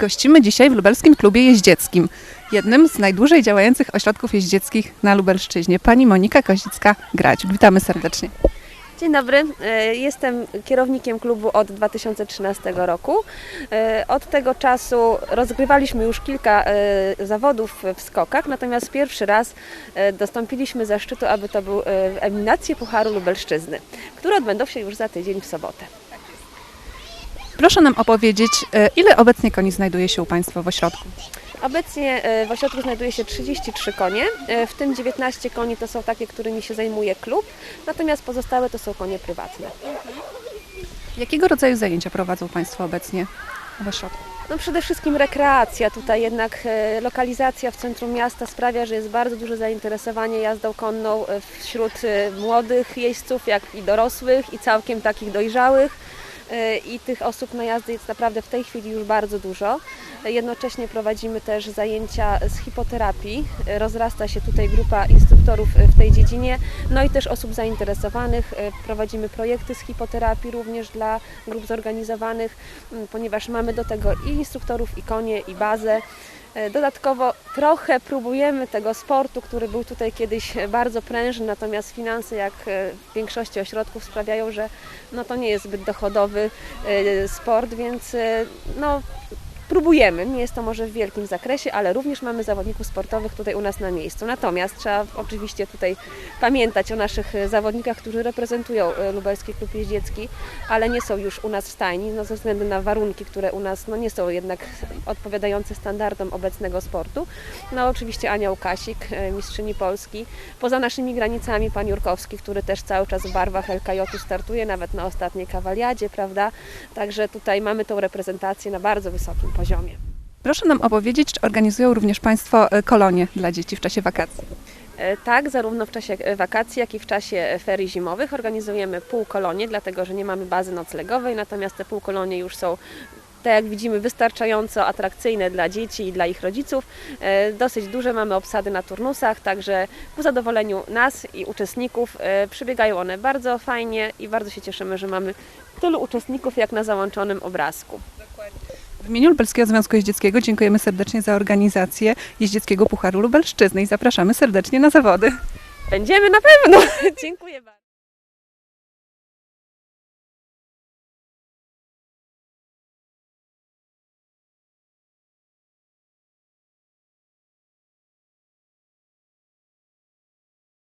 Gościmy dzisiaj w Lubelskim Klubie Jeździeckim, jednym z najdłużej działających ośrodków jeździeckich na Lubelszczyźnie. Pani Monika Kozicka-Grać. Witamy serdecznie. Dzień dobry, E, jestem kierownikiem klubu od 2013 roku. E, Od tego czasu rozgrywaliśmy już kilka e, zawodów w skokach, natomiast pierwszy raz dostąpiliśmy zaszczytu, aby to był eliminacje Pucharu Lubelszczyzny, które odbędą się już za tydzień w sobotę. Proszę nam opowiedzieć, e, ile obecnie koni znajduje się u Państwa w ośrodku? Obecnie e, w ośrodku znajduje się 33 konie, e, w tym 19 koni to są takie, którymi się zajmuje klub, natomiast pozostałe to są konie prywatne. Jakiego rodzaju zajęcia prowadzą Państwo obecnie w ośrodku? No przede wszystkim rekreacja. Tutaj jednak lokalizacja w centrum miasta sprawia, że jest bardzo duże zainteresowanie jazdą konną wśród młodych jeźdźców, jak i dorosłych i całkiem takich dojrzałych. E, I tych osób na jazdy jest naprawdę w tej chwili już bardzo dużo. Jednocześnie prowadzimy też zajęcia z hipoterapii. E, Rozrasta się tutaj grupa instruktorów e, w tej dziedzinie, no i też osób zainteresowanych. Prowadzimy projekty z hipoterapii również dla grup zorganizowanych, ponieważ mamy do tego i instruktorów, i konie, i bazę. E, Dodatkowo trochę próbujemy tego sportu, który był tutaj kiedyś bardzo prężny, natomiast finanse, jak e, w większości ośrodków, sprawiają, że no to nie jest zbyt dochodowy e, sport, więc no, próbujemy. Nie jest to może w wielkim zakresie, ale również mamy zawodników sportowych tutaj u nas na miejscu. Natomiast trzeba oczywiście tutaj pamiętać o naszych e, zawodnikach, którzy reprezentują e, Lubelski Klub Jeździecki, ale nie są już u nas w stajni, no, ze względu na warunki, które u nas no, nie są jednak odpowiadające standardom obecnego sportu. No oczywiście Ania Łukasik, e, mistrzyni Polski. Poza naszymi granicami pan Jurkowski, który też cały czas w barwach LKJ startuje, nawet na ostatniej kawaliadzie, prawda? Także tutaj mamy tą reprezentację na bardzo wysokim poziomie. Proszę nam opowiedzieć, czy organizują również Państwo e, kolonie dla dzieci w czasie wakacji? E, Tak, zarówno w czasie e, wakacji, jak i w czasie ferii zimowych organizujemy półkolonie, dlatego że nie mamy bazy noclegowej, natomiast te półkolonie już są tak jak widzimy, wystarczająco atrakcyjne dla dzieci i dla ich rodziców. Dosyć duże mamy obsady na turnusach, także ku zadowoleniu nas i uczestników przebiegają one bardzo fajnie i bardzo się cieszymy, że mamy tylu uczestników jak na załączonym obrazku. W imieniu Lubelskiego Związku Jeździeckiego dziękujemy serdecznie za organizację Jeździeckiego Pucharu Lubelszczyzny i zapraszamy serdecznie na zawody. Będziemy na pewno! Dziękuję bardzo.